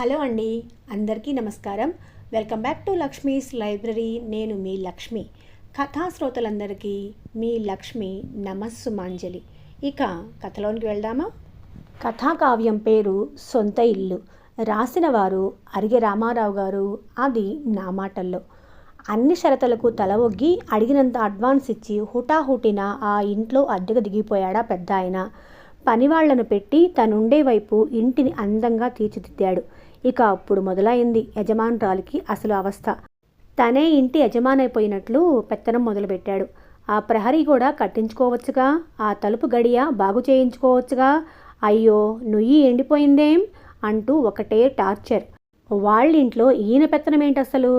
Hello అండి అందరికీ నమస్కారం. Welcome back to Lakshmi's library. నేను మీ లక్ష్మి. కథా శ్రోతలందరికీ మీ లక్ష్మి నమస్సుమాంజలి. ఇక కథలోనికి వెళ్దామా? కథాకావ్యం పేరు సొంత ఇల్లు. రాసిన వారు అరిగే రామారావు గారు అది నా మాటల్లో. అన్ని షరతులకు తల ఒగ్గి అడిగినంత అడ్వాన్స్ ఇచ్చి హుటాహుటిన ఆ ఇంట్లో అద్దెకు దిగిపోయాడా పెద్ద ఆయన పనివాళ్ళను పెట్టి తనుండే వైపు ఇంటిని అందంగా తీర్చిదిద్దాడు. ఇక అప్పుడు మొదలైంది యజమానురాలికి అసలు అవస్థ. తనే ఇంటి యజమానైపోయినట్లు పెత్తనం మొదలుపెట్టాడు. ఆ ప్రహరీ కూడా కట్టించుకోవచ్చుగా ఆ తలుపు గడియ బాగు చేయించుకోవచ్చుగా. అయ్యో నుయ్యి ఎండిపోయిందేం? అంటూ ఒకటే టార్చర్. వాళ్ళింట్లో ఈయన పెత్తనం ఏంటి అసలు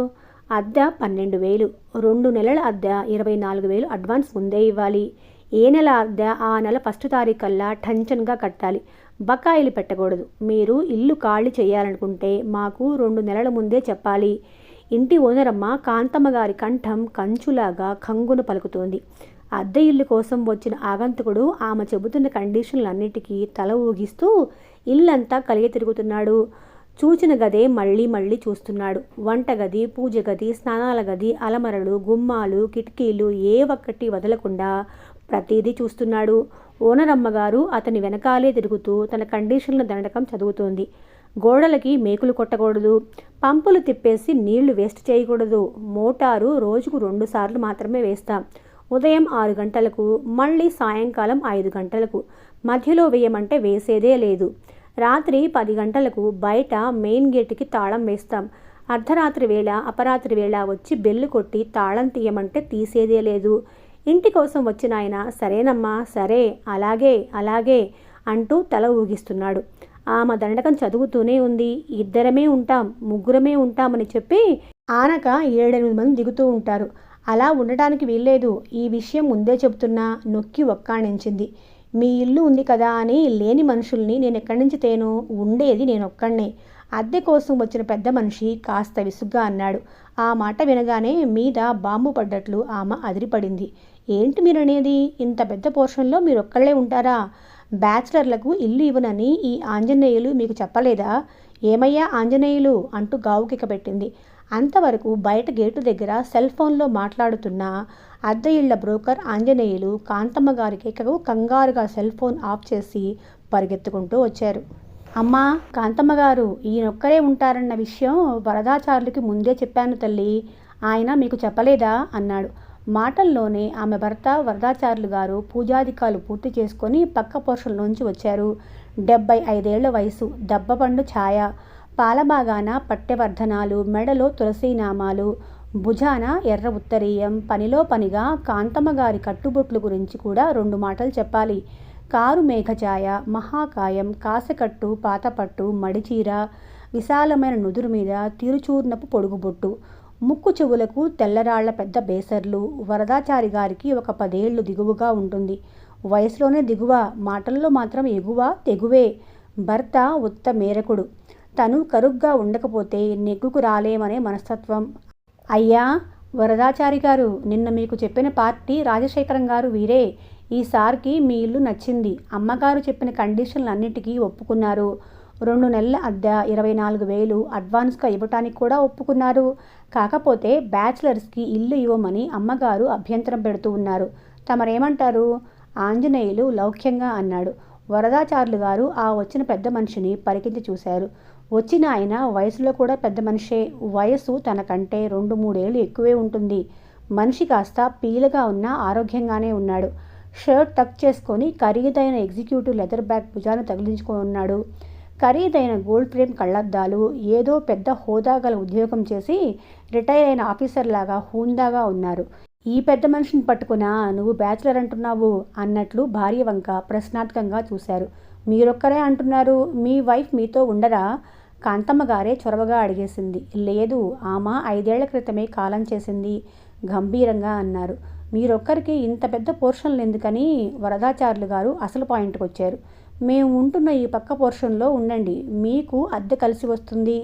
అద్దె పన్నెండు వేలు. రెండు నెలల అద్దె ఇరవై నాలుగు వేలు అడ్వాన్స్ ముందే ఇవ్వాలి. ఏ నెల అద్దె? ఆ నెల ఫస్ట్ తారీఖల్లా టెన్షన్గా కట్టాలి. బకాయిలు పెట్టకూడదు. మీరు ఇల్లు ఖాళీ చేయాలనుకుంటే మాకు రెండు నెలల ముందే చెప్పాలి. ఇంటి ఓనరమ్మ కాంతమ్మ గారి కంఠం కంచులాగా కంగున పలుకుతోంది. అద్దె ఇల్లు కోసం వచ్చిన ఆగంతుకుడు ఆమె చెబుతున్న కండిషన్లన్నిటికీ తల ఊగిస్తూ ఇల్లంతా కలిగి తిరుగుతున్నాడు. చూచిన గదే మళ్ళీ మళ్ళీ చూస్తున్నాడు. వంటగది పూజ గది స్నానాల గది అలమరలు గుమ్మాలు కిటికీలు ఏ ఒక్కటి వదలకుండా ప్రతిదీ చూస్తున్నాడు. ఓనర్ అమ్మగారు అతని వెనకాలే తిరుగుతూ తన కండిషన్ల దండకం చదువుతోంది. గోడలకి మేకులు కొట్టకూడదు. పంపులు తిప్పేసి నీళ్ళు వేస్ట్ చేయకూడదు. మోటారు రోజుకు రెండు సార్లు మాత్రమే వేస్తాం. ఉదయం ఆరు గంటలకు మళ్ళీ సాయంకాలం ఐదు గంటలకు. మధ్యలో వేయమంటే వేసేదే లేదు. రాత్రి పది గంటలకు బయట మెయిన్ గేటుకి తాళం వేస్తాం. అర్ధరాత్రి వేళ అపరాత్రి వేళ వచ్చి బెల్లు కొట్టి తాళం తీయమంటే తీసేదే లేదు. ఇంటి కోసం వచ్చిన ఆయన సరేనమ్మా సరే అలాగే అలాగే అంటూ తల ఊగిస్తున్నాడు. ఆమె దండకం చదువుతూనే ఉంది. ఇద్దరమే ఉంటాం ముగ్గురమే ఉంటామని చెప్పి ఆనక ఏడెనిమిది మంది దిగుతూ ఉంటారు. అలా ఉండటానికి వీల్లేదు. ఈ విషయం ముందే చెబుతున్నా నొక్కి ఒక్కాణించింది. మీ ఇల్లు ఉంది కదా అని లేని మనుషుల్ని నేను ఎక్కడి నుంచి తేను? ఉండేది నేను ఒక్కడినే అద్దె కోసం వచ్చిన పెద్ద మనిషి కాస్త విసుగ్గా అన్నాడు. ఆ మాట వినగానే మీద బాంబు పడ్డట్లు ఆమె అదిరిపడింది. ఏంటి మీరు అనేది ఇంత పెద్ద పోర్షన్లో మీరు ఒక్కళ్ళే ఉంటారా? బ్యాచిలర్లకు ఇల్లు ఇవ్వనని ఈ ఆంజనేయులు మీకు చెప్పలేదా? ఏమయ్యా ఆంజనేయులు? అంటూ గావుకిక పెట్టింది. అంతవరకు బయట గేటు దగ్గర సెల్ ఫోన్లో మాట్లాడుతున్న అద్దె ఇళ్ళ బ్రోకర్ ఆంజనేయులు కాంతమ్మ గారి కేకకు కంగారుగా సెల్ ఫోన్ ఆఫ్ చేసి పరిగెత్తుకుంటూ వచ్చారు. అమ్మా కాంతమ్మ గారు ఈయనొక్కరే ఉంటారన్న విషయం వరదాచారులకి ముందే చెప్పాను తల్లి. ఆయన మీకు చెప్పలేదా? అన్నాడు. మాటల్లోనే ఆమె భర్త వరదాచార్యులు గారు పూజాధికాలు పూర్తి చేసుకొని పక్క పోర్షన్లోంచి వచ్చారు. డెబ్బై ఐదేళ్ళ వయసు దెబ్బపండు ఛాయ పాలభాగాన పట్టెవర్ధనాలు మెడలో తులసీనామాలు భుజాన ఎర్ర ఉత్తరీయం పనిలో పనిగా కాంతమ్మ గారి కట్టుబొట్లు గురించి కూడా రెండు మాటలు చెప్పాలి. కారు మేఘఛాయ మహాకాయం కాసకట్టు పాతపట్టు మడిచీర విశాలమైన నుదురు మీద తిరుచూర్ణపు పొడుగుబొట్టు. ముక్కు చెవులకు తెల్లరాళ్ళ పెద్ద బేసర్లు. వరదాచారి గారికి ఒక పదేళ్ళు దిగువగా ఉంటుంది. వయసులోనే దిగువ మాటల్లో మాత్రం ఎగువ తెగువే. భర్త ఉత్త మేరకుడు. తను కరుగ్గా ఉండకపోతే నెగ్గుకు రాలేమనే మనస్తత్వం. అయ్యా వరదాచారి గారు నిన్న మీకు చెప్పిన పార్టీ రాజశేఖరం గారు వీరే. ఈసారికి మీ ఇల్లు నచ్చింది. అమ్మగారు చెప్పిన కండిషన్లన్నిటికీ ఒప్పుకున్నారు. రెండు నెలల అద్దె ఇరవై నాలుగు వేలు అడ్వాన్స్గా ఇవ్వటానికి కూడా ఒప్పుకున్నారు. కాకపోతే బ్యాచిలర్స్కి ఇల్లు ఇవ్వమని అమ్మగారు అభ్యంతరం పెడుతూ ఉన్నారు. తమరేమంటారు? ఆంజనేయులు లౌక్యంగా అన్నాడు. వరదాచార్యులు గారు ఆ వచ్చిన పెద్ద మనిషిని పరికించి చూశారు. వచ్చిన ఆయన వయసులో కూడా పెద్ద మనిషే. వయసు తనకంటే రెండు మూడేళ్ళు ఎక్కువే ఉంటుంది. మనిషి కాస్త పీలుగా ఉన్న ఆరోగ్యంగానే ఉన్నాడు. షర్ట్ టక్ చేసుకొని ఖరీదైన ఎగ్జిక్యూటివ్ లెదర్ బ్యాగ్ భుజాన్ని తగిలించుకొని ఉన్నాడు ఖరీదైన గోల్డ్ ఫ్రేమ్ కళ్ళద్దాలు ఏదో పెద్ద హోదా గల ఉద్యోగం చేసి రిటైర్ అయిన ఆఫీసర్ లాగా హూందాగా ఉన్నారు. ఈ పెద్ద మనిషిని పట్టుకున్నా నువ్వు బ్యాచిలర్ అంటున్నావు అన్నట్లు భార్య వంక ప్రశ్నార్థకంగా చూశారు. మీరొక్కరే అంటున్నారు మీ వైఫ్ మీతో ఉండరా? కాంతమ్మ గారే చొరవగా అడిగేసింది. లేదు ఆమె ఐదేళ్ళ క్రితమే కాలం చేసింది గంభీరంగా అన్నారు. మీరొక్కరికి ఇంత పెద్ద పోర్షన్లు ఎందుకని వరదాచార్యులు గారు అసలు పాయింట్కి వచ్చారు. మేము ఉంటున్న ఈ పక్క పోర్షన్లో ఉండండి మీకు అద్దె కలిసి వస్తుంది.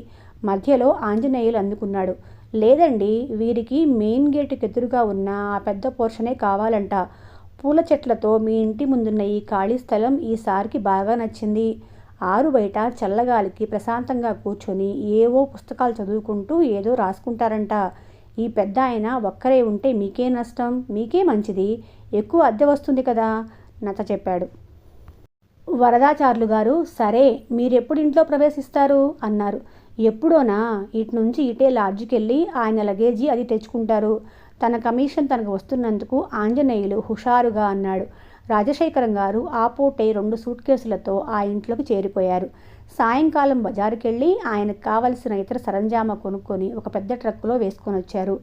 మధ్యలో ఆంజనేయులు అందుకున్నాడు. లేదండి వీరికి మెయిన్ గేటుకి ఎదురుగా ఉన్న ఆ పెద్ద పోర్షనే కావాలంట. పూల చెట్లతో మీ ఇంటి ముందున్న ఈ ఖాళీ స్థలం ఈసారికి బాగా నచ్చింది. ఆరు బయట చల్లగాలికి ప్రశాంతంగా కూర్చొని ఏవో పుస్తకాలు చదువుకుంటూ ఏదో రాసుకుంటారంట. ఈ పెద్ద ఆయన ఒక్కరే ఉంటే మీకే నష్టం మీకే మంచిది. ఎక్కువ అద్దె వస్తుంది కదా నచ్చ చెప్పాడు. వరదాచారులు గారు సరే మీరెప్పుడు ఇంట్లో ప్రవేశిస్తారు? అన్నారు. ఎప్పుడోనా? ఇటు నుంచి ఇటే లాడ్జికెళ్ళి ఆయన లగేజీ అది తెచ్చుకుంటారు. తన కమిషన్ తనకు వస్తున్నందుకు ఆంజనేయులు హుషారుగా అన్నాడు. రాజశేఖరం గారు ఆ పూటే రెండు సూట్ కేసులతో ఆ ఇంట్లోకి చేరిపోయారు. సాయంకాలం బజారుకెళ్ళి ఆయనకు కావలసిన ఇతర సరంజామా కొనుక్కొని ఒక పెద్ద ట్రక్కులో వేసుకొని వచ్చారు.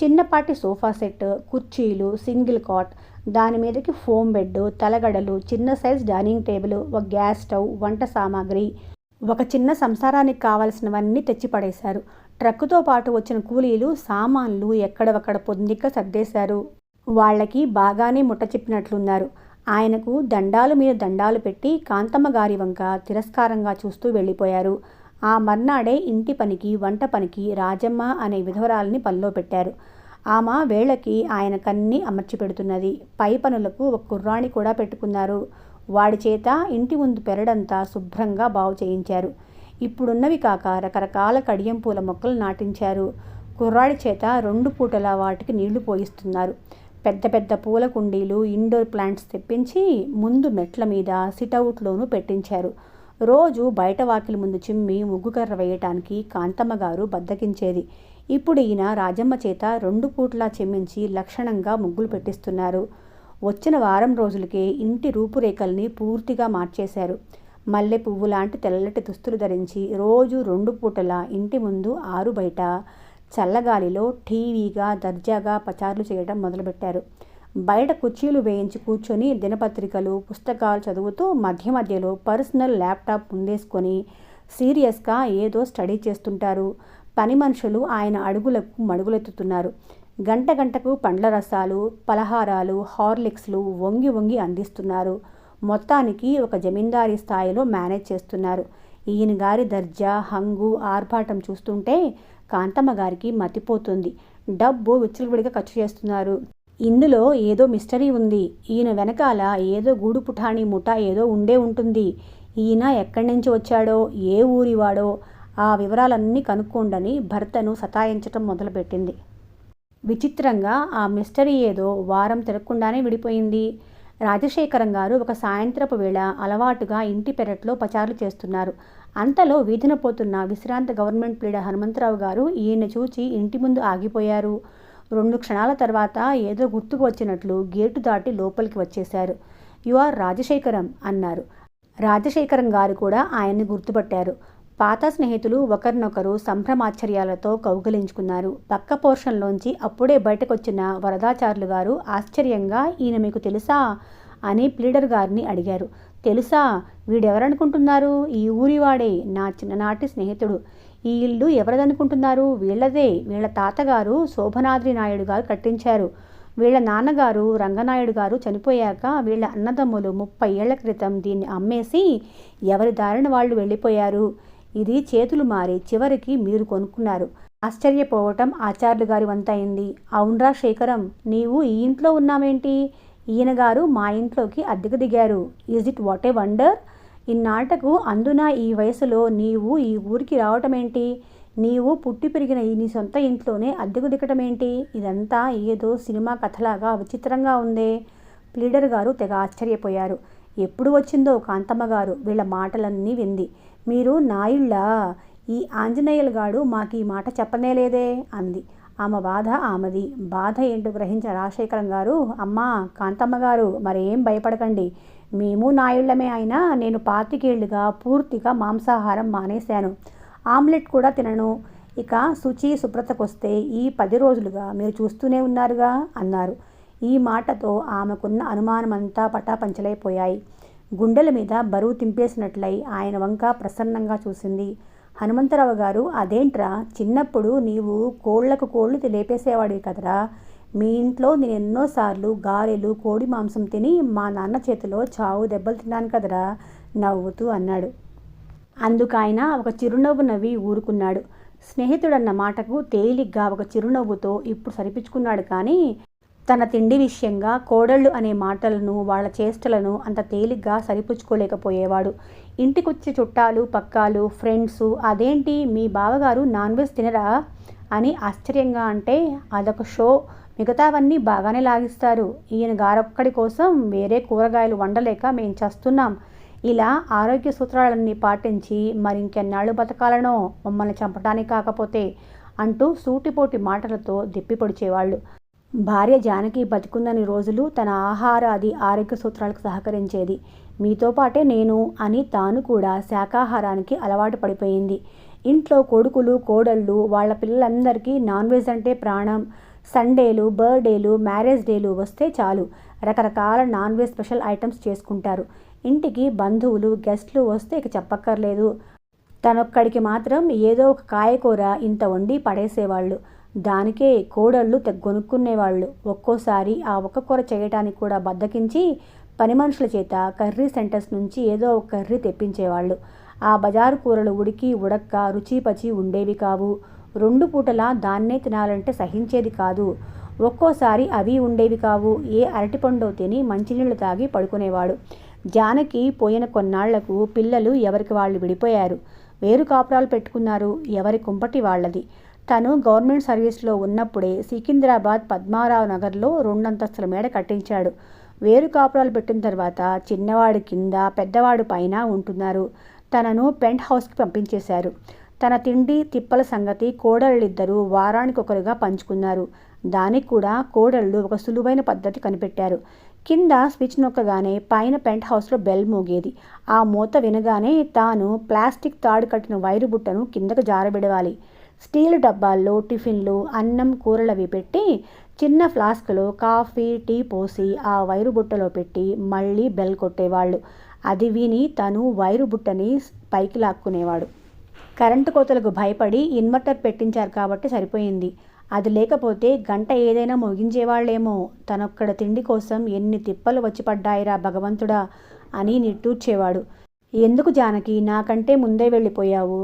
చిన్నపాటి సోఫా సెట్ కుర్చీలు సింగిల్ కాట్ దాని మీదకి ఫోమ్ బెడ్ తలగడలు చిన్న సైజ్ డైనింగ్ టేబుల్ ఒక గ్యాస్ స్టవ్ వంట సామాగ్రి ఒక చిన్న సంసారానికి కావలసినవన్నీ తెచ్చిపడేశారు ట్రక్కుతో పాటు వచ్చిన కూలీలు సామాన్లు ఎక్కడవక్కడ పొందిక సర్దేశారు. వాళ్ళకి బాగానే ముట్ట చెప్పినట్లున్నారు ఆయనకు దండాలు మీద దండాలు పెట్టి కాంతమ్మ గారి వంక తిరస్కారంగా చూస్తూ వెళ్ళిపోయారు. ఆ మర్నాడే ఇంటి పనికి వంట పనికి రాజమ్మ అనే విధవరాల్ని పనిలో పెట్టారు. ఆమె వేళకి ఆయన కన్ని అమర్చి పెడుతున్నది పై పనులకు ఒక కుర్రాణి కూడా పెట్టుకున్నారు. వాడి చేత ఇంటి ముందు పెరడంతా శుభ్రంగా బాగు చేయించారు. ఇప్పుడున్నవి కాక రకరకాల కడియం పూల మొక్కలు నాటించారు. కుర్రాడి చేత రెండు పూటల వాటికి నీళ్ళు పోయిస్తున్నారు. పెద్ద పెద్ద పూల కుండీలు ఇండోర్ ప్లాంట్స్ తెప్పించి ముందు మెట్ల మీద సిట్అవుట్లోనూ పెట్టించారు. రోజు బయట వాకిలి ముందు చిమ్మి ముగ్గుకర్ర వేయటానికి కాంతమ్మ గారు బద్దకించేది. ఇప్పుడు ఈయన రాజమ్మ చేత రెండు పూట్లా చెమ్మించి లక్షణంగా ముగ్గులు పెట్టిస్తున్నారు. వచ్చిన వారం రోజులకే ఇంటి రూపురేఖల్ని పూర్తిగా మార్చేశారు. మల్లె పువ్వు లాంటి తెల్లటి దుస్తులు ధరించి రోజు రెండు పూటలా ఇంటి ముందు ఆరు బయట చల్లగాలిలో టీవీగా దర్జాగా పచారులు చేయడం మొదలుపెట్టారు. బయట కుర్చీలు వేయించి కూర్చొని దినపత్రికలు పుస్తకాలు చదువుతూ మధ్య మధ్యలో పర్సనల్ ల్యాప్టాప్ ముందేసుకొని సీరియస్గా ఏదో స్టడీ చేస్తుంటారు. పని మనుషులు ఆయన అడుగులకు మడుగులెత్తుతున్నారు. గంట గంటకు పండ్ల రసాలు పలహారాలు హార్లిక్స్లు వంగి వంగి అందిస్తున్నారు. మొత్తానికి ఒక జమీందారీ స్థాయిలో మేనేజ్ చేస్తున్నారు. ఈయన గారి దర్జా హంగు ఆర్భాటం చూస్తుంటే కాంతమ్మ గారికి మతిపోతుంది. డబ్బు విచ్చలవిడిగా ఖర్చు చేస్తున్నారు. ఇందులో ఏదో మిస్టరీ ఉంది. ఈయన వెనకాల ఏదో గూడు పుఠాణి ముఠా ఏదో ఉండే ఉంటుంది. ఈయన ఎక్కడి నుంచి వచ్చాడో ఏ ఊరివాడో ఆ వివరాలన్నీ కనుక్కోండని భర్తను సతాయించటం మొదలుపెట్టింది. విచిత్రంగా ఆ మిస్టరీ ఏదో వారం తిరగకుండానే విడిపోయింది. రాజశేఖరం గారు ఒక సాయంత్రపు వేళ అలవాటుగా ఇంటి పెరట్లో పచారులు చేస్తున్నారు. అంతలో వీధిన పోతున్న విశ్రాంత గవర్నమెంట్ ప్లీడ హనుమంతరావు గారు ఈయన చూచి ఇంటి ముందు ఆగిపోయారు. రెండు క్షణాల తర్వాత ఏదో గుర్తుకు వచ్చినట్లు గేటు దాటి లోపలికి వచ్చేశారు. యు ఆర్ రాజశేఖరం అన్నారు. రాజశేఖరం గారు కూడా ఆయన్ని గుర్తుపట్టారు. పాత స్నేహితులు ఒకరినొకరు సంభ్రమాశ్చర్యాలతో కౌగలించుకున్నారు. పక్క పోర్షన్లోంచి అప్పుడే బయటకొచ్చిన వరదాచార్యులు గారు ఆశ్చర్యంగా ఈయన మీకు తెలుసా? అని ప్లీడర్ గారిని అడిగారు. తెలుసా? వీడెవరనుకుంటున్నారు? ఈ ఊరివాడే నా చిన్ననాటి స్నేహితుడు. ఈ ఇల్లు ఎవరిదనుకుంటున్నారు? వీళ్ళదే. వీళ్ళ తాతగారు శోభనాద్రి నాయుడు గారు కట్టించారు. వీళ్ళ నాన్నగారు రంగనాయుడు గారు చనిపోయాక వీళ్ళ అన్నదమ్ములు ముప్పై ఏళ్ళ క్రితం దీన్ని అమ్మేసి ఎవరి దారిన వాళ్ళు వెళ్ళిపోయారు. ఇది చేతులు మారి చివరికి మీరు కొనుక్కున్నారు. ఆశ్చర్యపోవటం ఆచార్యులు గారి వంతైంది అవునరా శేఖరం నీవు ఈ ఇంట్లో ఉన్నావేంటి? ఈయన గారు మా ఇంట్లోకి అద్దెకు దిగారు. Is it what a wonder ఇన్నాటకు అందున ఈ వయసులో నీవు ఈ ఊరికి రావటమేంటి? నీవు పుట్టి పెరిగిన ఈ నీ సొంత ఇంట్లోనే అద్దెకు దిగటం ఏంటి ఇదంతా ఏదో సినిమా కథలాగా విచిత్రంగా ఉందే. ప్లీడర్ గారు తెగ ఆశ్చర్యపోయారు. ఎప్పుడు వచ్చిందో కాంతమ్మ గారు వీళ్ళ మాటలన్నీ వింది. మీరు నాయుళ్ళ? ఈ ఆంజనేయులు గాడు మాకు ఈ మాట చెప్పనేలేదే అంది. ఆమె బాధ ఆమెది. బాధ ఏంటో గ్రహించిన రాజశేఖరం గారు అమ్మా కాంతమ్మ గారు మరేం భయపడకండి. మేము నాయుళ్ళమే అయినా నేను పాతికేళ్ళుగా పూర్తిగా మాంసాహారం మానేశాను. ఆమ్లెట్ కూడా తినను. ఇక శుచి శుభ్రతకొస్తే ఈ పది రోజులుగా మీరు చూస్తూనే ఉన్నారుగా అన్నారు. ఈ మాటతో ఆమెకున్న అనుమానమంతా పటాపంచలైపోయాయి. గుండెల మీద బరువు తింపేసినట్లయి ఆయన వంక ప్రసన్నంగా చూసింది. హనుమంతరావు గారు అదేంట్రా చిన్నప్పుడు నీవు కోళ్ళకు కోళ్ళు లేపేసేవాడివి కదరా. మీ ఇంట్లో నేను ఎన్నోసార్లు గారెలు కోడి మాంసం తిని మా నాన్న చేతిలో చావు దెబ్బలు తిన్నాను కదరా నవ్వుతూ అన్నాడు. అందుకైన ఒక చిరునవ్వు నవ్వి ఊరుకున్నాడు. స్నేహితుడన్న మాటకు తేలిగ్గా ఒక చిరునవ్వుతో ఇప్పుడు సరిపించుకున్నాడు కానీ తన తిండి విషయంగా కోడళ్ళు అనే మాటలను వాళ్ళ చేష్టలను అంత తేలిగ్గా సరిపుచ్చుకోలేకపోయేవాడు. ఇంటికొచ్చే చుట్టాలు పక్కాలు ఫ్రెండ్స్ అదేంటి మీ బావగారు నాన్ వెజ్ తినరా? అని ఆశ్చర్యంగా అంటే అదొక షో. మిగతావన్నీ బాగానే లాగిస్తారు. ఈయన గారొక్కడి కోసం వేరే కూరగాయలు వండలేక మేం చేస్తున్నాం. ఇలా ఆరోగ్య సూత్రాలన్నీ పాటించి మరింకెన్నాళ్ళు బతకాలనో? మమ్మల్ని చంపడానికి కాకపోతే అంటూ సూటిపోటి మాటలతో దిప్పి పొడిచేవాళ్ళు భార్య జానకి బతికుందని రోజులు తన ఆహారాది ఆరోగ్య సూత్రాలకు సహకరించేది. మీతో పాటే నేను అని తాను కూడా శాకాహారానికి అలవాటు పడిపోయింది. ఇంట్లో కొడుకులు కోడళ్ళు వాళ్ళ పిల్లలందరికీ నాన్ వెజ్ అంటే ప్రాణం. సండేలు బర్త్డేలు మ్యారేజ్ డేలు వస్తే చాలు. రకరకాల నాన్ వెజ్ స్పెషల్ ఐటమ్స్ చేసుకుంటారు. ఇంటికి బంధువులు గెస్ట్లు వస్తే ఇక చెప్పక్కర్లేదు. తనొక్కడికి మాత్రం ఏదో ఒక కాయకూర ఇంత వండి పడేసేవాళ్ళు. దానికే కోడళ్ళు తెగ్గొనుక్కునేవాళ్ళు ఒక్కోసారి ఆ ఒక్క కూర చేయటానికి కూడా బద్దకించి పని మనుషుల చేత కర్రీ సెంటర్స్ నుంచి ఏదో ఒక కర్రీ తెప్పించేవాళ్ళు. ఆ బజారు కూరలు ఉడికి ఉడక్క రుచి పచి ఉండేవి కావు. రెండు పూటలా దాన్నే తినాలంటే సహించేది కాదు. ఒక్కోసారి అవి ఉండేవి కావు. ఏ అరటిపండు తిని మంచినీళ్ళు తాగి పడుకునేవాడు. జానకి పోయిన కొన్నాళ్ళకు పిల్లలు ఎవరికి వాళ్ళు విడిపోయారు? వేరు కాపురాలు పెట్టుకున్నారు. ఎవరి కుంపటి వాళ్ళది? తను గవర్నమెంట్ సర్వీస్లో ఉన్నప్పుడే సికింద్రాబాద్ పద్మారావు నగర్లో రెండంతస్తుల మేడ కట్టించాడు. వేరు కాపురాలు పెట్టిన తర్వాత చిన్నవాడు కింద పెద్దవాడు పైన ఉంటున్నారు. తనను పెంట్ హౌస్కి పంపించేశారు. తన తిండి తిప్పల సంగతి కోడళ్ళిద్దరూ వారానికి ఒకరుగా పంచుకున్నారు. దానికి కూడా కోడళ్ళు ఒక సులువైన పద్ధతి కనిపెట్టారు. కింద స్విచ్ నొక్కగానే పైన పెంట్ హౌస్లో బెల్ మోగేది. ఆ మూత వినగానే తాను ప్లాస్టిక్ తాడు కట్టిన వైరు బుట్టను కిందకు జారబెడవాలి. స్టీల్ డబ్బాల్లో టిఫిన్లు అన్నం కూరలవి పెట్టి చిన్న ఫ్లాస్క్లో కాఫీ టీ పోసి ఆ వైరు బుట్టలో పెట్టి మళ్ళీ బెల్ కొట్టేవాళ్ళు. అది విని తను వైరు బుట్టని పైకి లాక్కునేవాడు. కరెంటు కోతలకు భయపడి ఇన్వర్టర్ పెట్టించారు కాబట్టి సరిపోయింది. అది లేకపోతే గంట ఏదైనా ముగించేవాళ్ళేమో తనొక్కడ తిండి కోసం ఎన్ని తిప్పలు వచ్చి పడ్డాయిరా భగవంతుడా అని నిట్టూర్చేవాడు. ఎందుకు జానకి నాకంటే ముందే వెళ్ళిపోయావు?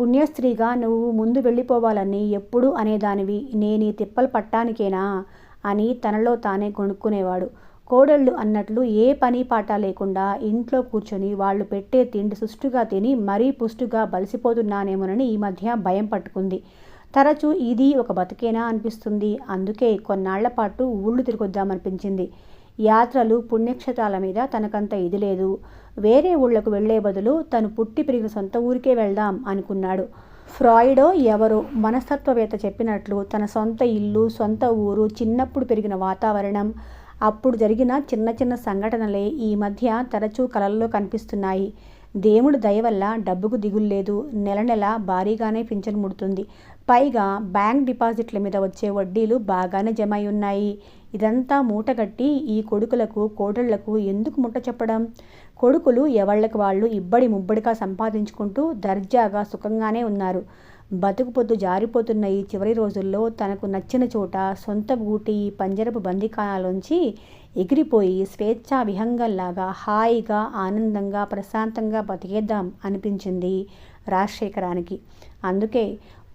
పుణ్యస్త్రీగా నువ్వు ముందు వెళ్ళిపోవాలని ఎప్పుడు అనేదానివి. నేను ఈ తిప్పలు పట్టానికేనా? అని తనలో తానే కొనుక్కునేవాడు. కోడళ్ళు అన్నట్లు ఏ పని పాట లేకుండా ఇంట్లో కూర్చొని వాళ్ళు పెట్టే తిండి సుష్టుగా తిని మరీ పుష్టుగా బలిసిపోతున్నానేమోనని ఈ మధ్య భయం పట్టుకుంది. తరచూ ఇది ఒక బతికేనా అనిపిస్తుంది. అందుకే కొన్నాళ్ళ పాటు ఊళ్ళు తిరిగొద్దామనిపించింది. యాత్రలు పుణ్యక్షేత్రాల మీద తనకంత ఇది లేదు. వేరే ఊళ్ళకు వెళ్ళే బదులు తను పుట్టి పెరిగిన సొంత ఊరికే వెళ్దాం అనుకున్నాడు. ఫ్రాయిడో ఎవరో మనస్తత్వవేత్త చెప్పినట్లు తన సొంత ఇల్లు సొంత ఊరు చిన్నప్పుడు పెరిగిన వాతావరణం అప్పుడు జరిగిన చిన్న చిన్న సంఘటనలే ఈ మధ్య తరచూ కలల్లో కనిపిస్తున్నాయి. దేవుడు దయ వల్ల డబ్బుకు దిగుల్లేదు నెల నెల భారీగానే పింఛను ముడుతుంది. పైగా బ్యాంక్ డిపాజిట్ల మీద వచ్చే వడ్డీలు బాగానే జమ అయి ఉన్నాయి ఇదంతా మూటగట్టి ఈ కొడుకులకు కోడళ్ళకు ఎందుకు ముట్ట చెప్పడం? కొడుకులు ఎవళ్ళకి వాళ్ళు ఇబ్బడి ముబ్బడిగా సంపాదించుకుంటూ దర్జాగా సుఖంగానే ఉన్నారు. బతుకు పొద్దు జారిపోతున్న ఈ చివరి రోజుల్లో తనకు నచ్చిన చోట సొంత గూటి పంజరపు బందికానాలోంచి ఎగిరిపోయి స్వేచ్ఛా విహంగంలాగా హాయిగా ఆనందంగా ప్రశాంతంగా బతికేద్దాం అనిపించింది రాజశేఖరానికి. అందుకే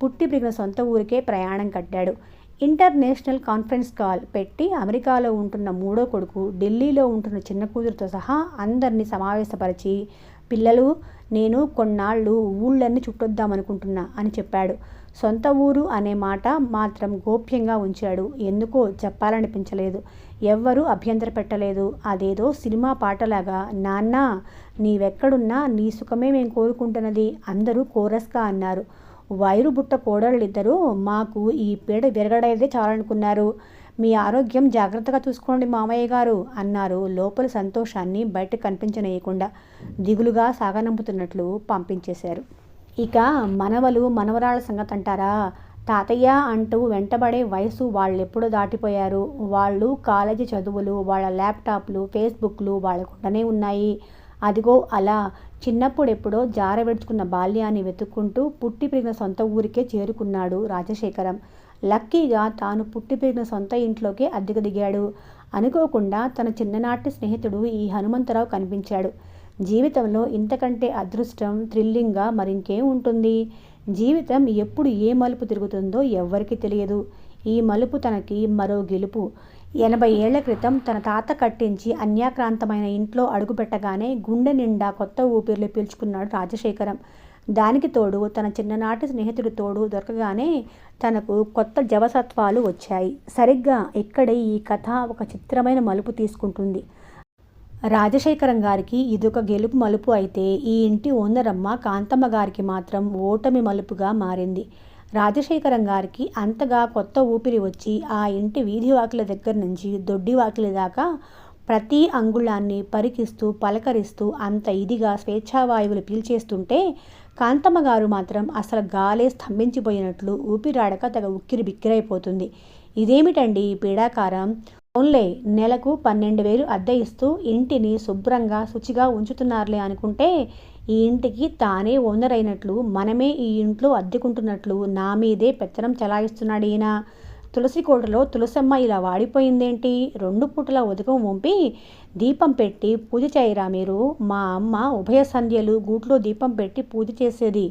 పుట్టి పెరిగిన సొంత ఊరికే ప్రయాణం కట్టాడు. ఇంటర్నేషనల్ కాన్ఫరెన్స్ కాల్ పెట్టి అమెరికాలో ఉంటున్న మూడో కొడుకు ఢిల్లీలో ఉంటున్న చిన్న కూతురుతో సహా అందరినీ సమావేశపరిచి పిల్లలు నేను కొన్నాళ్ళు ఊళ్ళన్నీ చుట్టొద్దామనుకుంటున్నా అని చెప్పాడు. సొంత ఊరు అనే మాట మాత్రం గోప్యంగా ఉంచాడు. ఎందుకో చెప్పాలనిపించలేదు. ఎవ్వరూ అభ్యంతర పెట్టలేదు. అదేదో సినిమా పాటలాగా నాన్న నీవెక్కడున్నా నీ సుఖమే మేము కోరుకుంటున్నది. అందరూ కోరస్గా అన్నారు. వైరు బుట్ట కోడళ్ళిద్దరూ మాకు ఈ పీడ విరగడేదే చాలనుకున్నారు. మీ ఆరోగ్యం జాగ్రత్తగా చూసుకోండి మామయ్య గారు అన్నారు లోపల సంతోషాన్ని బయట కనిపించనేయకుండా దిగులుగా సాగనంపుతున్నట్లు పంపించేశారు. ఇక మనవలు మనవరాళ్ళ సంగతి అంటారా? తాతయ్య అంటూ వెంటబడే వయసు వాళ్ళు ఎప్పుడో దాటిపోయారు? వాళ్ళు కాలేజీ చదువులు వాళ్ళ ల్యాప్టాప్లు ఫేస్బుక్లు వాళ్ళకుండానే ఉన్నాయి. అదిగో అలా చిన్నప్పుడెప్పుడో జారవెడుచుకున్న బాల్యాన్ని వెతుక్కుంటూ పుట్టి పెరిగిన సొంత ఊరికే చేరుకున్నాడు రాజశేఖరం. లక్కీగా తాను పుట్టి పెరిగిన సొంత ఇంట్లోకే అద్దెకు దిగాడు అనుకోకుండా తన చిన్ననాటి స్నేహితుడు ఈ హనుమంతరావు కనిపించాడు. జీవితంలో ఇంతకంటే అదృష్టం థ్రిల్లింగ్గా మరింకేం ఉంటుంది? జీవితం ఎప్పుడు ఏ మలుపు తిరుగుతుందో ఎవ్వరికీ తెలియదు. ఈ మలుపు తనకి మరో గెలుపు. ఎనభై ఏళ్ళ క్రితం తన తాత కట్టించి అన్యాక్రాంతమైన ఇంట్లో అడుగుపెట్టగానే గుండె నిండా కొత్త ఊపిర్లు పీల్చుకున్నాడు రాజశేఖరం. దానికి తోడు తన చిన్ననాటి స్నేహితుడి తోడు దొరకగానే తనకు కొత్త జవసత్వాలు వచ్చాయి. సరిగ్గా ఇక్కడే ఈ కథ ఒక చిత్రమైన మలుపు తీసుకుంటుంది. రాజశేఖరం గారికి ఇదొక గెలుపు మలుపు అయితే ఈ ఇంటి ఓనరమ్మ కాంతమ్మ గారికి మాత్రం ఓటమి మలుపుగా మారింది. రాజశేఖరం గారికి అంతగా కొత్త ఊపిరి వచ్చి ఆ ఇంటి వీధి వాకిల దగ్గర నుంచి దొడ్డి వాకిలి దాకా ప్రతి అంగుళాన్ని పరికిస్తూ పలకరిస్తూ అంత ఇదిగా స్వేచ్ఛావాయువులు పీల్చేస్తుంటే కాంతమ్మ గారు మాత్రం అసలు గాలే స్తంభించిపోయినట్లు ఊపిరాడక తెగ ఉక్కిరి బిక్కిరైపోతుంది. ఇదేమిటండి ఈ పీడాకారం? ఓన్లే నెలకు పన్నెండు వేలు అద్దె ఇస్తూ ఇంటిని శుభ్రంగా శుచిగా ఉంచుతున్నారులే అనుకుంటే ఈ ఇంటికి తానే ఓనర్ అయినట్లు మనమే ఈ ఇంట్లో అద్దెకుంటున్నట్లు నా మీదే పెత్తనం చలాయిస్తున్నాడు ఈయన. తులసి కోటలో తులసమ్మ ఇలా వాడిపోయిందేంటి? రెండు పూటల ఉదకం వంపి దీపం పెట్టి పూజ చేయరా మీరు? మా అమ్మ ఉభయ సంధ్యలు గూట్లో దీపం పెట్టి పూజ చేసేది.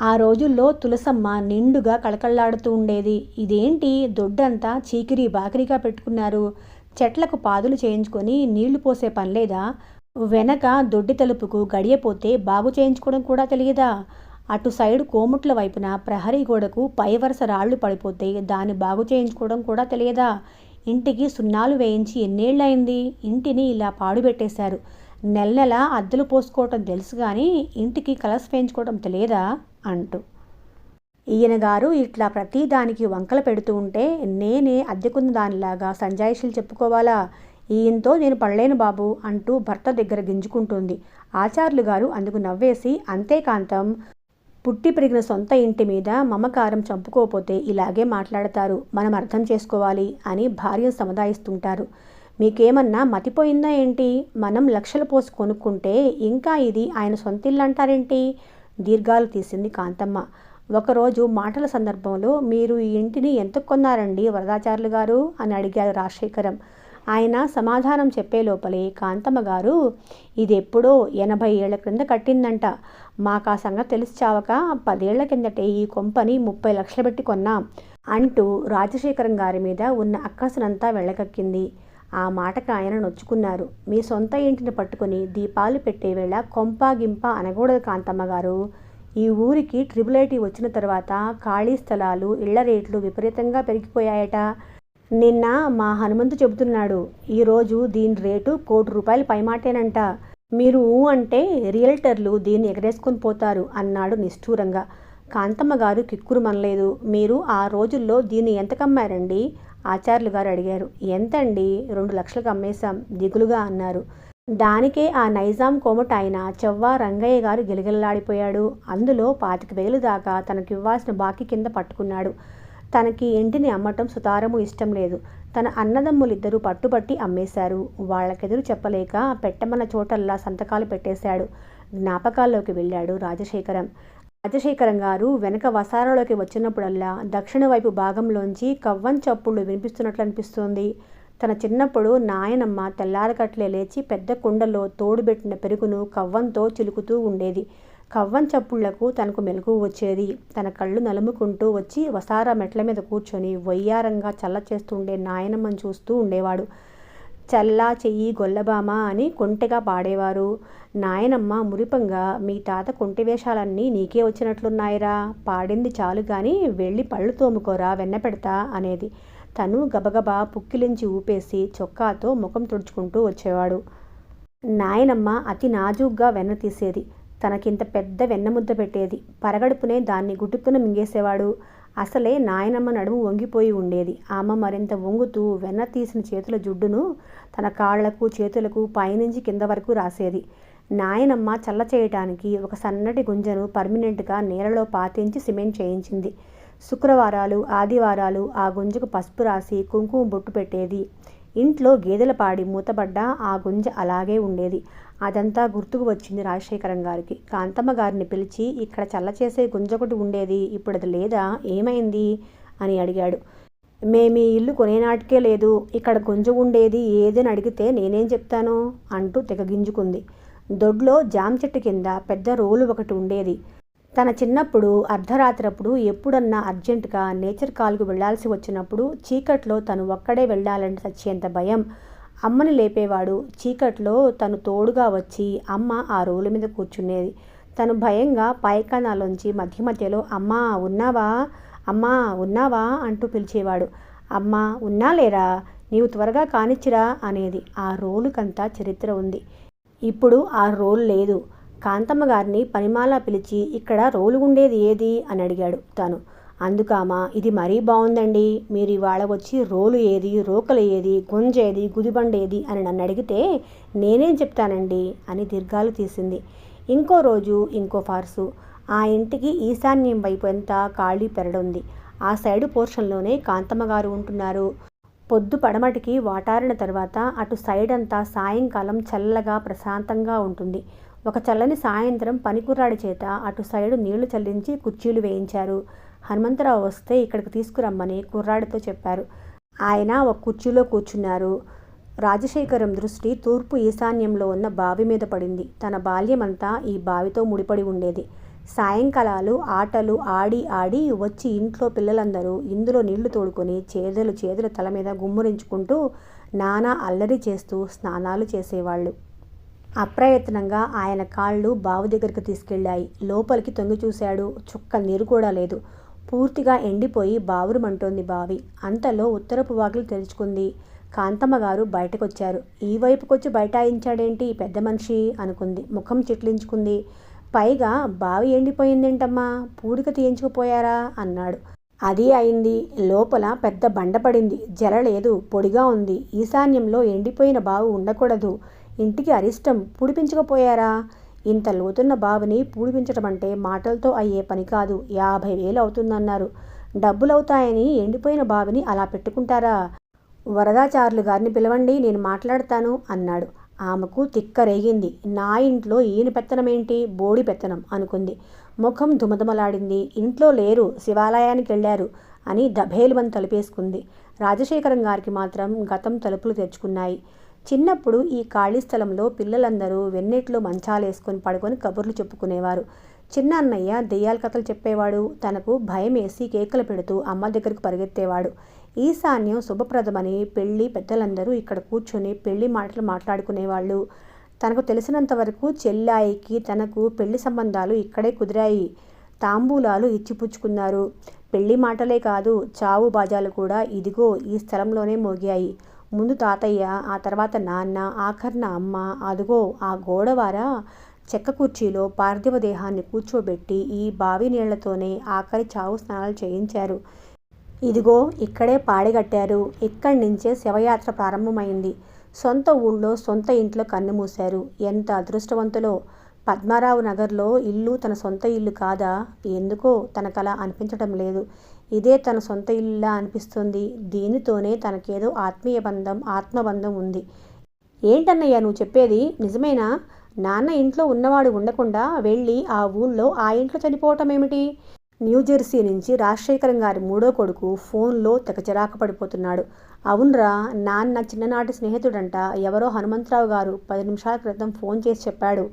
ఆ రోజుల్లో తులసమ్మ నిండుగా కళకళలాడుతూ ఉండేది. ఇదేంటి? దొడ్డంతా చీకిరి బాకిరిగా పెట్టుకున్నారు. చెట్లకు పాదులు చేయించుకొని నీళ్ళు పోసే పనిలేదా వెనక దొడ్డి తలుపుకు గడియపోతే బాగు చేయించుకోవడం కూడా తెలియదా? అటు సైడ్ కోముట్ల వైపున ప్రహరీ గోడకు పై వరుస రాళ్ళు పడిపోతే దాన్ని బాగు చేయించుకోవడం కూడా తెలియదా? ఇంటికి సున్నాలు వేయించి ఎన్నేళ్ళయింది? ఇంటిని ఇలా పాడుపెట్టేశారు నెల నెల అద్దెలు పోసుకోవటం తెలుసు కానీ ఇంటికి కలర్స్ వేయించుకోవటం తెలియదా? అంటూ. ఈయన గారు ఇట్లా ప్రతిదానికి వంకలు పెడుతూ ఉంటే నేనే అద్దెకున్న దానిలాగా సంజాయిషులు చెప్పుకోవాలా? ఈయనతో నేను పడలేను బాబు అంటూ భర్త దగ్గర గింజుకుంటుంది. ఆచార్యులు గారు అందుకు నవ్వేసి అంతేకాంతం పుట్టి పెరిగిన సొంత ఇంటి మీద మమకారం చంపుకోపోతే ఇలాగే మాట్లాడతారు. మనం అర్థం చేసుకోవాలి అని భార్యను సముదాయిస్తుంటారు. మీకేమన్నా మతిపోయిందా ఏంటి? మనం లక్షలు పోసి కొనుక్కుంటే ఇంకా ఇది ఆయన సొంత ఇల్లు అంటారేంటి దీర్ఘాలు తీసింది కాంతమ్మ. ఒకరోజు మాటల సందర్భంలో మీరు ఈ ఇంటిని ఎంత కొన్నారండి వరదాచార్యులు గారు? అని అడిగారు రాజశేఖరం. ఆయన సమాధానం చెప్పే లోపలే కాంతమ్మ గారు ఇది ఎప్పుడో ఎనభై ఏళ్ళ క్రింద కట్టిందంట. మాకు ఆ సంగతి తెలిసి చావక పదేళ్ళ కిందటే ఈ కొంపని ముప్పై లక్షలు పెట్టి కొన్నాం అంటూ రాజశేఖరం గారి మీద ఉన్న అక్కసనంతా వెళ్ళకక్కింది ఆ మాటకు ఆయన నొచ్చుకున్నారు. మీ సొంత ఇంటిని పట్టుకుని దీపాలు పెట్టేవేళ కొంపాగింప గింప అనకూడదు కాంతమ్మ గారు. ఈ ఊరికి ట్రిపుల్ ఐటీ వచ్చిన తర్వాత ఖాళీ స్థలాలు ఇళ్ళ రేట్లు విపరీతంగా పెరిగిపోయాయట. నిన్న మా హనుమంతు చెబుతున్నాడు ఈరోజు దీని రేటు కోటి రూపాయలు పైమాటేనంట. మీరు ఊ అంటే రియల్టర్లు దీన్ని ఎగరేసుకొని పోతారు అన్నాడు నిష్ఠూరంగా. కాంతమ్మ గారు కిక్కురు మనలేదు. మీరు ఆ రోజుల్లో దీన్ని ఎంతకమ్మారండి ఆచార్యులు గారు అడిగారు. ఎంతండి? రెండు లక్షలకు అమ్మేశాం దిగులుగా అన్నారు. దానికే ఆ నైజాం కోమట ఆయన చెవ్వా రంగయ్య గారు గిలగిలలాడిపోయాడు. అందులో పాతిక వేలు దాకా తనకివ్వాల్సిన బాకీ కింద పట్టుకున్నాడు. తనకి ఇంటిని అమ్మటం సుతారము ఇష్టం లేదు. తన అన్నదమ్ములిద్దరూ పట్టుబట్టి అమ్మేశారు. వాళ్ళకెదురు చెప్పలేక పెట్టమన్న చోటల్లా సంతకాలు పెట్టేశాడు. జ్ఞాపకాల్లోకి వెళ్ళాడు రాజశేఖరం. రాజశేఖరం గారు వెనక వసారాలోకి వచ్చినప్పుడల్లా దక్షిణ వైపు భాగంలోంచి కవ్వం చప్పుళ్ళు వినిపిస్తున్నట్లు అనిపిస్తోంది. తన చిన్నప్పుడు నాయనమ్మ తెల్లారకట్లే లేచి పెద్ద కుండలో తోడుబెట్టిన పెరుగును కవ్వంతో చిలుకుతూ ఉండేది. కవ్వం చప్పుళ్ళకు తనకు మెలకు వచ్చేది. తన కళ్ళు నలుముకుంటూ వచ్చి వసారా మెట్ల మీద కూర్చొని వయ్యారంగా చల్ల చేస్తుండే నాయనమ్మను చూస్తూ ఉండేవాడు. చల్లా చెయ్యి గొల్లబామ అని కొంటెగా పాడేవారు. నాయనమ్మ మురిపంగా మీ తాత కొంటె వేషాలన్నీ నీకే వచ్చినట్లున్నాయిరా. పాడింది చాలు కానీ వెళ్ళి పళ్ళు తోముకోరా వెన్న పెడతా అనేది. తను గబగబా పుక్కిలించి ఊపేసి చొక్కాతో ముఖం తుడుచుకుంటూ వచ్చేవాడు. నాయనమ్మ అతి నాజూగ్గా వెన్న తీసేది. తనకింత పెద్ద వెన్నముద్ద పెట్టేది. పరగడుపునే దాన్ని గుటుక్కున మింగేసేవాడు. అసలే నాయనమ్మ నడుము వంగిపోయి ఉండేది. ఆమె మరింత వంగుతూ వెన్న తీసిన చేతుల జుడ్డును తన కాళ్ళకు చేతులకు పైనుంచి కింద వరకు రాసేది. నాయనమ్మ చల్ల చేయటానికి ఒక సన్నటి గుంజను పర్మినెంట్గా నేలలో పాతించి సిమెంట్ చేయించింది. శుక్రవారాలు ఆదివారాలు ఆ గుంజకు పసుపు రాసి కుంకుమ బొట్టు పెట్టేది. ఇంట్లో గేదెల పాడి మూతబడ్డ ఆ గుంజ అలాగే ఉండేది. అదంతా గుర్తుకు వచ్చింది రాజశేఖరం గారికి. కాంతమ్మ గారిని పిలిచి ఇక్కడ చల్లచేసే గుంజొకటి ఉండేది ఇప్పుడు అది లేదా? ఏమైంది? అని అడిగాడు. మేమీ ఇల్లు కొనేనాటికే లేదు. ఇక్కడ గుంజ ఉండేది ఏదని అడిగితే నేనేం చెప్తాను? అంటూ తెగగింజుకుంది దొడ్లో జామ చెట్టు కింద పెద్ద రోలు ఒకటి ఉండేది. తన చిన్నప్పుడు అర్ధరాత్రప్పుడు ఎప్పుడన్నా అర్జెంటుగా నేచర్ కాల్కు వెళ్ళాల్సి వచ్చినప్పుడు చీకట్లో తను ఒక్కడే వెళ్ళాలంటే చచ్చేంత భయం. అమ్మని లేపేవాడు. చీకట్లో తను తోడుగా వచ్చి అమ్మ ఆ రోలు మీద కూర్చునేది తను భయంగా పాయకానాలోంచి మధ్య మధ్యలో అమ్మా ఉన్నావా? అమ్మా ఉన్నావా? అంటూ పిలిచేవాడు. అమ్మ ఉన్నా లేరా? నీవు త్వరగా కానిచ్చిరా? అనేది ఆ రోలుకంతా చరిత్ర ఉంది. ఇప్పుడు ఆ రోల్ లేదు. కాంతమ్మ గారిని పనిమాలా పిలిచి ఇక్కడ రోలు ఉండేది ఏది? అని అడిగాడు తాను. అందుకామా ఇది మరీ బాగుందండి మీరు ఇవాళ వచ్చి రోలు ఏది రోకలు ఏది గుంజేది గుదిబండేది అని నన్ను అడిగితే నేనేం చెప్తానండి అని దీర్ఘాలు తీసింది. ఇంకో రోజు ఇంకో ఫార్సు. ఆ ఇంటికి ఈశాన్యం వైపు ఎంత ఖాళీ పెరడుంది ఆ సైడు పోర్షన్లోనే కాంతమ్మ గారు ఉంటున్నారు. పొద్దు పడమటికి వాటారిన తర్వాత అటు సైడ్ అంతా సాయంకాలం చల్లగా ప్రశాంతంగా ఉంటుంది. ఒక చల్లని సాయంత్రం పనికుర్రాడి చేత అటు సైడు నీళ్ళు చల్లించి కుర్చీలు వేయించారు. హనుమంతరావు వస్తే ఇక్కడికి తీసుకురమ్మని కుర్రాడితో చెప్పారు. ఆయన ఒక కుర్చీలో కూర్చున్నారు. రాజశేఖరం దృష్టి తూర్పు ఈశాన్యంలో ఉన్న బావి మీద పడింది. తన బాల్యమంతా ఈ బావితో ముడిపడి ఉండేది. సాయంకాలాలు ఆటలు ఆడి ఆడి వచ్చి ఇంట్లో పిల్లలందరూ ఇందులో నీళ్ళు తోడుకొని చేదలు చేదుల తల మీద గుమ్మరించుకుంటూ నానా అల్లరి చేస్తూ స్నానాలు చేసేవాళ్ళు. అప్రయత్నంగా ఆయన కాళ్ళు బావి దగ్గరికి తీసుకెళ్ళాయి. లోపలికి తొంగి చూశాడు. చుక్క నీరు కూడా లేదు. పూర్తిగా ఎండిపోయి బావురుమంటోంది బావి. అంతలో ఉత్తరపు వాకిలి తెరుచుకుంది. కాంతమ్మ గారు బయటకొచ్చారు. ఈ వైపుకొచ్చి బైఠాయించాడేంటి పెద్ద మనిషి అనుకుంది. ముఖం చిట్లించుకుంది. పైగా బావి ఎండిపోయిందేంటమ్మా? పూడిక తీయించుకుపోయారా అన్నాడు. అది అయింది. లోపల పెద్ద బండ పడింది. జల లేదు. పొడిగా ఉంది. ఈశాన్యంలో ఎండిపోయిన బావి ఉండకూడదు. ఇంటికి అరిష్టం. పూడిపించకపోయారా? ఇంత లోతున్న బావిని పూడిపించడం అంటే మాటలతో అయ్యే పని కాదు. యాభై వేలు అవుతుందన్నారు. డబ్బులవుతాయని ఎండిపోయిన బావిని అలా పెట్టుకుంటారా? వరదాచారులు గారిని పిలవండి నేను మాట్లాడతాను అన్నాడు. ఆమెకు తిక్క రేగింది నా ఇంట్లో ఈయన పెత్తనమేంటి? బోడి పెత్తనం అనుకుంది. ముఖం దుమదుమలాడింది ఇంట్లో లేరు శివాలయానికి వెళ్ళారు అని దభేలుమని తలుపేసుకుంది. రాజశేఖరం గారికి మాత్రం గతం తలుపులు తెరుచుకున్నాయి. చిన్నప్పుడు ఈ ఖాళీ స్థలంలో పిల్లలందరూ వెన్నెట్లో మంచాలేసుకొని పడుకొని కబుర్లు చెప్పుకునేవారు. చిన్న అన్నయ్య దెయ్యాల కథలు చెప్పేవాడు. తనకు భయం వేసి కేకలు పెడుతూ అమ్మ దగ్గరకు పరిగెత్తేవాడు. ఈశాన్యం శుభప్రదమని పెళ్ళి పెద్దలందరూ ఇక్కడ కూర్చొని పెళ్ళి మాటలు మాట్లాడుకునేవాళ్ళు. తనకు తెలిసినంత వరకు చెల్లాయికి తనకు పెళ్ళి సంబంధాలు ఇక్కడే కుదిరాయి. తాంబూలాలు ఇచ్చిపుచ్చుకున్నారు. పెళ్ళి మాటలే కాదు చావు బాజాలు కూడా ఇదిగో ఈ స్థలంలోనే మోగాయి. ముందు తాతయ్య ఆ తర్వాత నాన్న ఆఖర్న అమ్మ అదుగో ఆ గోడవార చెక్క కుర్చీలో పార్థివ దేహాన్ని కూర్చోబెట్టి ఈ బావి నీళ్ళతోనే ఆఖరి చావు స్నానాలు చేయించారు. ఇదిగో ఇక్కడే పాడిగట్టారు. ఇక్కడి నుంచే శవయాత్ర ప్రారంభమైంది. సొంత ఊళ్ళో సొంత ఇంట్లో కన్నుమూశారు ఎంత అదృష్టవంతులో! పద్మారావు నగర్లో ఇల్లు తన సొంత ఇల్లు కాదా? ఎందుకో తనకలా అనిపించడం లేదు. ఇదే తన సొంత ఇల్లులా అనిపిస్తుంది. దీనితోనే తనకేదో ఆత్మీయ బంధం ఆత్మబంధం ఉంది. ఏంటన్నయ్య నువ్వు చెప్పేది నిజమేనా? నాన్న ఇంట్లో ఉన్నవాడు ఉండకుండా వెళ్ళి ఆ ఊళ్ళో ఆ ఇంట్లో చనిపోవటం ఏమిటి న్యూజెర్సీ నుంచి రాజశేఖరం గారి మూడో కొడుకు ఫోన్లో తెగచిరాక పడిపోతున్నాడు. అవునరా నాన్న చిన్ననాటి స్నేహితుడంట. ఎవరో హనుమంతరావు గారు పది నిమిషాల క్రితం ఫోన్ చేసి చెప్పాడు.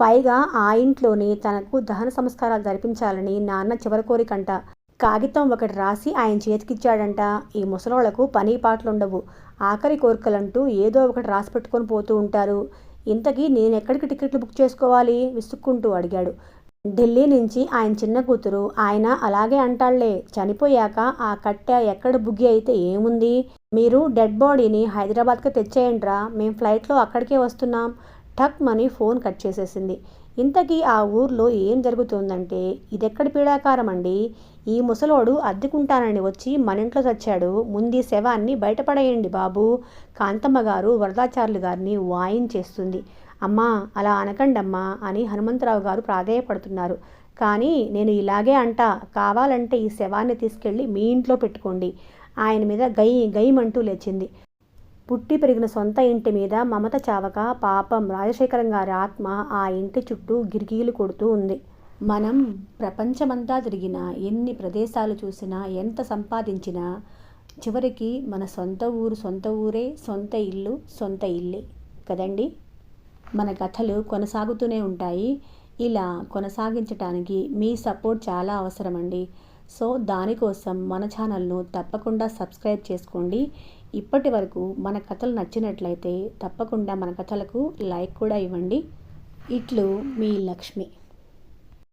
పైగా ఆ ఇంట్లోనే తనకు దహన సంస్కారాలు జరిపించాలని నాన్న చివరి కోరికంట. కాగితం ఒకటి రాసి ఆయన చేతికిచ్చాడంట. ఈ ముసలోళ్ళకు పని పాటలుండవు. ఆఖరి కోరికలంటూ ఏదో ఒకటి రాసి పెట్టుకొని పోతూ ఉంటారు. ఇంతకీ నేను ఎక్కడికి టికెట్లు బుక్ చేసుకోవాలి? విసుక్కుంటూ అడిగాడు. ఢిల్లీ నుంచి ఆయన చిన్న కూతురు. ఆయన అలాగే అంటాళ్ళే. చనిపోయాక ఆ కట్టె ఎక్కడ బుగ్గి అయితే ఏముంది? మీరు డెడ్ బాడీని హైదరాబాద్కి తెచ్చేయండిరా. మేము ఫ్లైట్లో అక్కడికే వస్తున్నాం. టక్ మనీ ఫోన్ కట్ చేసేసింది. ఇంతకీ ఆ ఊర్లో ఏం జరుగుతుందంటే ఇదెక్కడ పీడాకారం అండి? ఈ ముసలోడు అద్దెకుంటానని వచ్చి మన ఇంట్లో చచ్చాడు. ముందు శవాన్ని బయటపడేయండి బాబు కాంతమ్మ గారు వరదాచార్యులు గారిని వాయించేస్తుంది అమ్మా అలా అనకండమ్మా అని హనుమంతరావు గారు ప్రాధేయపడుతున్నారు. కానీ నేను ఇలాగే అంటా కావాలంటే ఈ శవాన్ని తీసుకెళ్ళి మీ ఇంట్లో పెట్టుకోండి. ఆయన మీద గై గైమంటూ లేచింది. పుట్టి పెరిగిన సొంత ఇంటి మీద మమత చావక పాపం రాజశేఖరం గారి ఆత్మ ఆ ఇంటి చుట్టూ గిరిగీలు కొడుతూ ఉంది. మనం ప్రపంచమంతా తిరిగినా ఎన్ని ప్రదేశాలు చూసినా ఎంత సంపాదించినా చివరికి మన సొంత ఊరు సొంత ఊరే సొంత ఇల్లు సొంత ఇల్లే. కదండి? మన కథలు కొనసాగుతూనే ఉంటాయి. ఇలా కొనసాగించటానికి మీ సపోర్ట్ చాలా అవసరమండి. సో దానికోసం మన ఛానల్ను తప్పకుండా సబ్స్క్రైబ్ చేసుకోండి. ఇప్పటి వరకు మన కథలు నచ్చినట్లయితే తప్పకుండా మన కథలకు లైక్ కూడా ఇవ్వండి. ఇట్లు మీ లక్ష్మి.